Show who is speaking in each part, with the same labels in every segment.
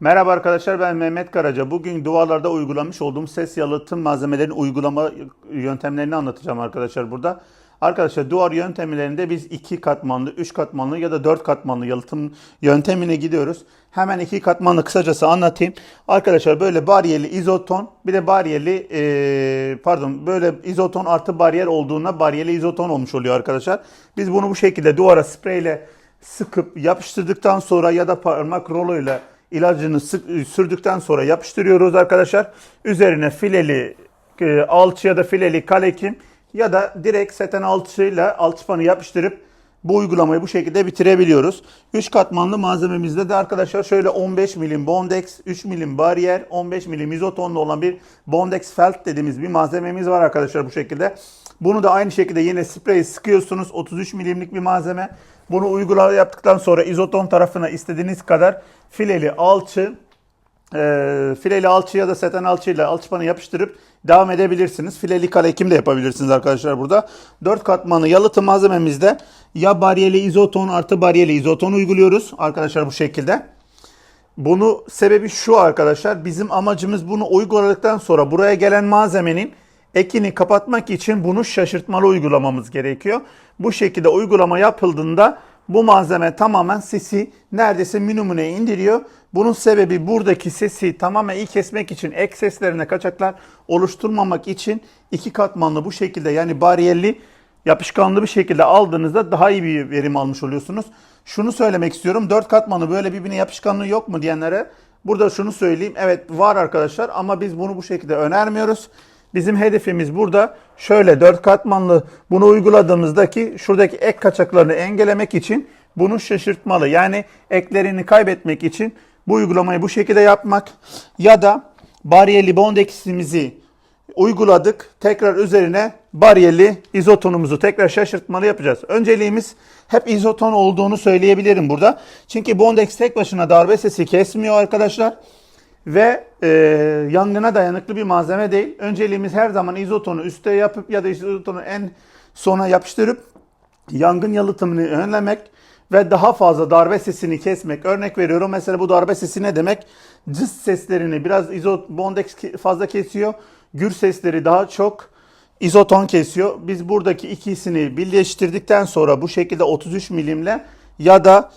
Speaker 1: Merhaba arkadaşlar ben Mehmet Karaca. Bugün duvarlarda uygulamış olduğum ses yalıtım malzemelerin uygulama yöntemlerini anlatacağım arkadaşlar burada. Arkadaşlar duvar yöntemlerinde biz iki katmanlı, üç katmanlı ya da dört katmanlı yalıtım yöntemine gidiyoruz. Hemen iki katmanlı kısacası anlatayım. Arkadaşlar böyle bariyerli izoton bir de bariyerli eee, pardon böyle izoton artı bariyer olduğuna bariyerli izoton olmuş oluyor arkadaşlar. Biz bunu bu şekilde duvara spreyle sıkıp yapıştırdıktan sonra ya da parmak roloyla ilacını sık, sürdükten sonra yapıştırıyoruz arkadaşlar. Üzerine fileli e, alçı ya da fileli kalekim ya da direkt seten alçıyla alçıpanı yapıştırıp bu uygulamayı bu şekilde bitirebiliyoruz. 3 katmanlı malzememizde de arkadaşlar şöyle 15 milim bondex, 3 milim bariyer, 15 milim izotonlu olan bir bondex felt dediğimiz bir malzememiz var arkadaşlar bu şekilde. Bunu da aynı şekilde yine spreyi sıkıyorsunuz. 33 milimlik bir malzeme. Bunu uygulama yaptıktan sonra izoton tarafına istediğiniz kadar fileli alçı, e, fileli alçı ya da seten alçıyla alçıpanı yapıştırıp devam edebilirsiniz. Fileli kalekim de yapabilirsiniz arkadaşlar burada. 4 katmanlı yalıtım malzememizde ya bariyeli izoton artı bariyeli izoton uyguluyoruz arkadaşlar bu şekilde. Bunu sebebi şu arkadaşlar. Bizim amacımız bunu uyguladıktan sonra buraya gelen malzemenin ekini kapatmak için bunu şaşırtmalı uygulamamız gerekiyor. Bu şekilde uygulama yapıldığında bu malzeme tamamen sesi neredeyse minimumuna indiriyor. Bunun sebebi buradaki sesi tamamen iyi kesmek için ek seslerine kaçaklar oluşturmamak için iki katmanlı bu şekilde yani bariyerli yapışkanlı bir şekilde aldığınızda daha iyi bir verim almış oluyorsunuz. Şunu söylemek istiyorum. 4 katmanlı böyle birbirine yapışkanlığı yok mu diyenlere burada şunu söyleyeyim. Evet var arkadaşlar ama biz bunu bu şekilde önermiyoruz. Bizim hedefimiz burada şöyle 4 katmanlı bunu uyguladığımızdaki şuradaki ek kaçaklarını engellemek için bunu şaşırtmalı. Yani eklerini kaybetmek için bu uygulamayı bu şekilde yapmak ya da bariyerli bondeximizi uyguladık. Tekrar üzerine bariyerli izotonumuzu tekrar şaşırtmalı yapacağız. Önceliğimiz hep izoton olduğunu söyleyebilirim burada. Çünkü Bondex tek başına darbe sesi kesmiyor arkadaşlar. Ve e, yangına dayanıklı bir malzeme değil. Önceliğimiz her zaman izotonu üste yapıp ya da izotonu en sona yapıştırıp yangın yalıtımını önlemek ve daha fazla darbe sesini kesmek. Örnek veriyorum mesela bu darbe sesi ne demek? Cız seslerini biraz izot bondex fazla kesiyor. Gür sesleri daha çok izoton kesiyor. Biz buradaki ikisini birleştirdikten sonra bu şekilde 33 milimle ya da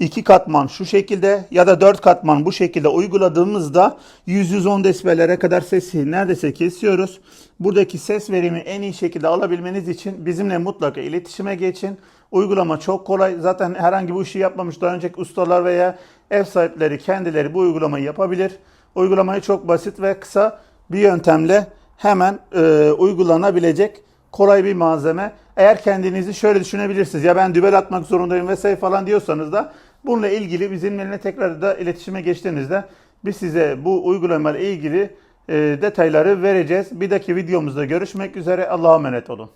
Speaker 1: iki katman şu şekilde ya da dört katman bu şekilde uyguladığımızda 100-110 desibellere kadar sesi neredeyse kesiyoruz. Buradaki ses verimi en iyi şekilde alabilmeniz için bizimle mutlaka iletişime geçin. Uygulama çok kolay. Zaten herhangi bu işi yapmamış daha önceki ustalar veya ev sahipleri kendileri bu uygulamayı yapabilir. Uygulamayı çok basit ve kısa bir yöntemle hemen e, uygulanabilecek kolay bir malzeme. Eğer kendinizi şöyle düşünebilirsiniz. Ya ben dübel atmak zorundayım vesaire falan diyorsanız da bununla ilgili bizimle tekrar da iletişime geçtiğinizde biz size bu uygulamayla ilgili e, detayları vereceğiz. Bir dahaki videomuzda görüşmek üzere. Allah'a emanet olun.